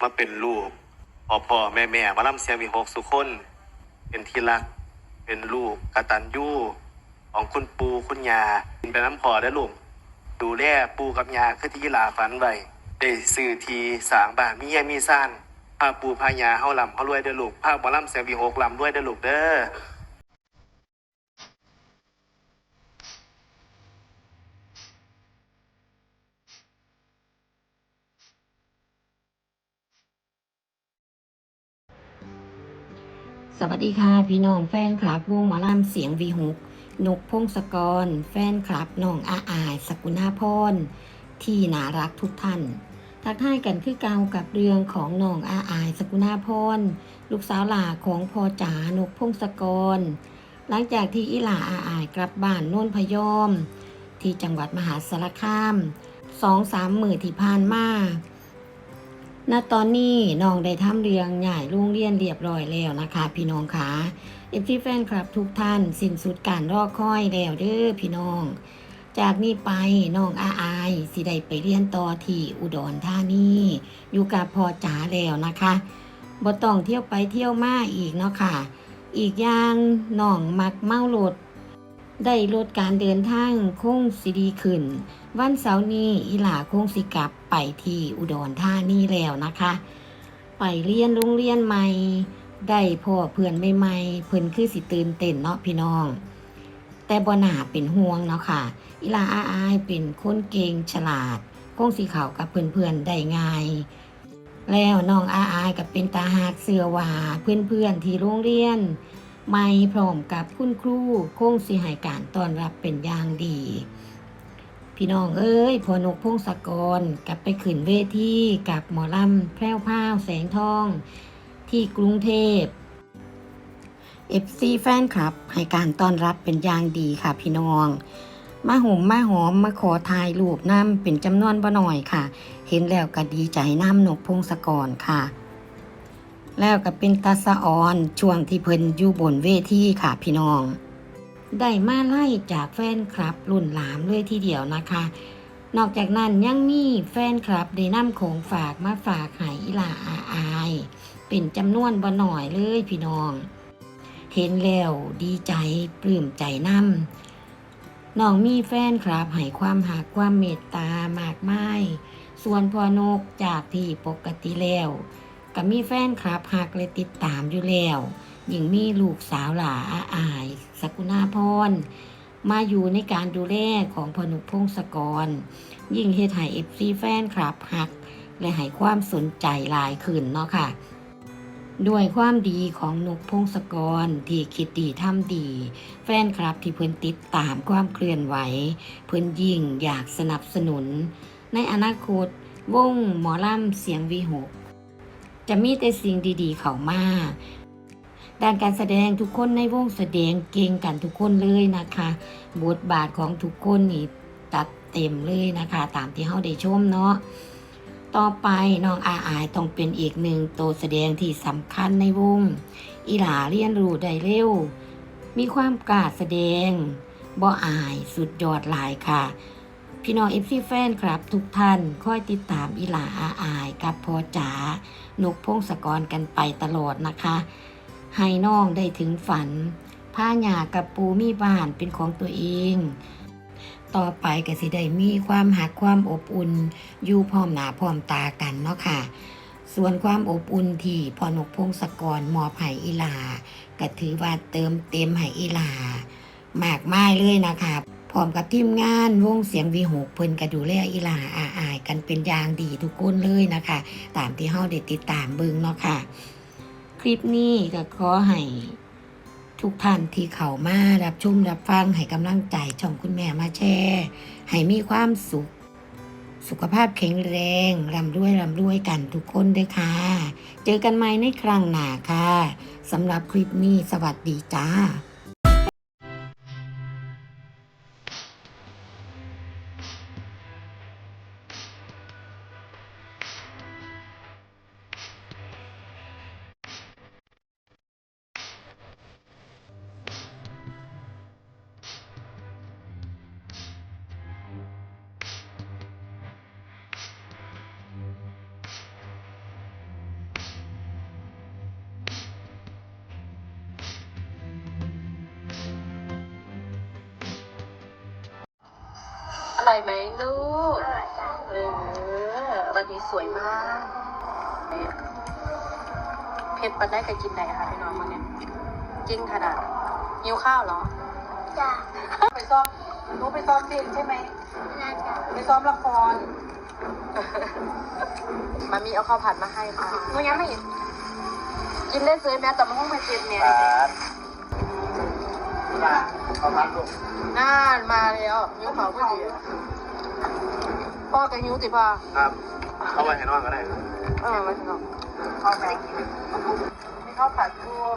มาเป็นลูกพ่อพ่อแม่แม่มาล่ำเสียงมีหกสุคน เป็นที่รัก เป็นลูกกตัญญูของคุณปูคุณยาเป็นน้ำพอได้ลูกดูแลปูกับยาคือที่ลาฝันไว้ได้ซื้อทีสางบานมีเฮียมีซ่านพาปูพายาเฮาลำเฮารวยเด้อลูกพาบ่ล่ำเสียงมีหกลำด้วยเด้อลูกเด้อ สวัสดีค่ะพี่น้องแฟนคลับวงหมอลำเสียงวีหกนกพงศกร แฟนคลับน้องอาอาย สกุณาพรที่น่ารักทุกท่าน ทักทายกันคือเก่ากับเรื่องของน้องอาอาย สกุณาพรลูกสาวหลาของพ่อจ๋านกพงศกร หลังจากที่อีหลาอาอายกลับบ้านโน่นพยอม ที่จังหวัดมหาสารคามสองสามหมื่นที่ผ่านมา ณตอนนี้น้องได้ทำเรียงใหญ่โรงเรียนเรียบร้อยแล้วนะคะ พี่น้องคะเอฟซีแฟนคลับทุกท่านสิ้นสุดการรอคอยแล้วเด้อพี่น้อง จากนี้ไปน้องอาอายสิได้ไปเรียนต่อที่อุดรธานีอยู่กับพ่อจ๋าแล้วนะคะบ่ต้องเที่ยวไปเที่ยวมาอีกเนาะค่ะ อีกอย่างน้องมักเมารถได้ลดการเดินทางคงสิดีขึ้น วันเสาร์นี้อีหลาคงสิกลับไปที่อุดรธานีแล้วนะคะ ไปเรียนโรงเรียนใหม่ ได้พ่อเพื่อนใหม่ๆเพื่อนคือสิตื่นเต้นเนาะพี่น้อง แต่บ่หนาเป็นห่วงเนาะค่ะอีหลาอาอายเป็นคนเก่งฉลาดคงสิเข้ากับเพื่อนๆได้ง่าย แล้วน้องอาอายกับเป็นตาหากเสือว่าเพื่อนๆที่โรงเรียนไม่พร้อมกับคุณครูคงสิให้การต้อนรับเป็นอย่างดี พี่น้องเอ้ยพอนกพงศกรกลับไปขึ้นเวทีกับหมอลำแพร่วพาวแสงทอง ที่กรุงเทพ FC แฟนคลับ ให้การต้อนรับเป็นอย่างดีค่ะพี่น้อง มาห่มมาหอมมาขอถ่ายรูปน้ำเป็นจำนวนบ่หน่อยค่ะ เห็นแล้วก็ดีใจน้ำนกพงศกรค่ะ แล้วก็เป็นตาสะออนช่วงที่เพิ่นอยู่บนเวทีค่ะพี่น้อง ได้มาไล่จากแฟนคลับรุ่นหลามเลยทีเดียวนะคะ นอกจากนั้นยังมีแฟนคลับได้นำของฝากมาฝากให้อีหลาอาอายเป็นจำนวนบ่หน่อยเลยพี่น้อง เห็นแล้วดีใจปลื้มใจนำน้องมีแฟนคลับให้ความหักความเมตตามากมายส่วนพอนกจากที่ปกติแล้วก็มีแฟนคลับหักเลยติดตามอยู่แล้ว ยิ่งมีลูกสาวหลาอาอายสกุณาพรมาอยู่ในการดูแลของพนุพงศกร ยิ่งเฮ็ดให้เอฟซีแฟนคลับหัก และให้ความสนใจหลายขึ้นเนาะค่ะ ด้วยความดีของนุกพงศกรที่คิดดีทำดี แฟนคลับที่เพิ่นติดตามความเคลื่อนไหว เพิ่นยิ่งอยากสนับสนุน ในอนาคตวงหมอลำเสียงวีหกจะมีแต่สิ่งดีๆ เข้ามา ด้านการแสดงทุกคนในวงแสดงเก่งกันทุกคนเลยนะคะ บทบาทของทุกคนนี่ตัดเต็มเลยนะคะ ตามที่เฮาได้ชมเนาะต่อไปน้องอาอายต้องเป็นอีกหนึ่งตัวแสดงที่สำคัญในวง อีหลาเรียนรู้ได้เร็ว มีความกล้าแสดงบ่อายสุดยอดหลายค่ะ พี่น้องเอฟซีแฟนครับทุกท่านคอยติดตามอีหลาอาอายกับพอจ๋านกพงศกรกันไปตลอดนะคะ ให้น้องได้ถึงฝันผ้าหยากับปูมีบ้านเป็นของตัวเอง ต่อไปก็สิได้มีความหักความอบอุ่น อยู่พร้อมหนาพร้อมตากันเนาะค่ะ ส่วนความอบอุ่นที่พอนกพงศกรมอบให้อีลาก็ถือว่าเติมเต็มให้อีลามากมายเลยนะคะพร้อมกับทีมงานวงเสียงวีหกเพิ่นก็ดูแลอีลาอาอาย กันเป็นอย่างดีทุกคนเลยนะคะ ตามที่เฮาได้ติดตามเบิ่งเนาะค่ะ คลิปนี้ก็ขอให้ทุกท่านที่เข้ามารับชมรับฟังให้กำลังใจช่องคุณแม่มาแชร์ให้มีความสุข สุขภาพแข็งแรงร่ำรวยร่ำรวยกันทุกคนด้วยค่ะ เจอกันใหม่ในครั้งหน้าค่ะสำหรับคลิปนี้สวัสดีจ้า ร่อยไหมลูก เออวันนี้สวยมากเผ็ดปันได้กับกินไหนคะพี่น้องมื่อเนี่ยจริงขนาดหิวข้าวเหรอ จ้ะไปซ้อมรู้ไปซ้อมเพลงใช่ไหม น่าจะไปซ้อมละคร มามีเอาข้าวผัดมาให้ค่ะหนูยังไม่เห็นกินได้เลยแม้แต่มะม่วงไม่เผ็ดเนี่ยมา เอาพักลูกน่านมาแล้วหิวเขาพอดีพ่อกับหิวติพ่อครับเอาไว้ให้นอนก็ได้ครับเออมาถึงแล้วข้าวผัดมีข้าวผัดกุ้ง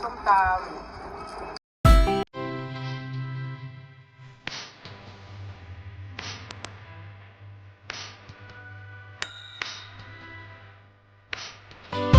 ส้มตำ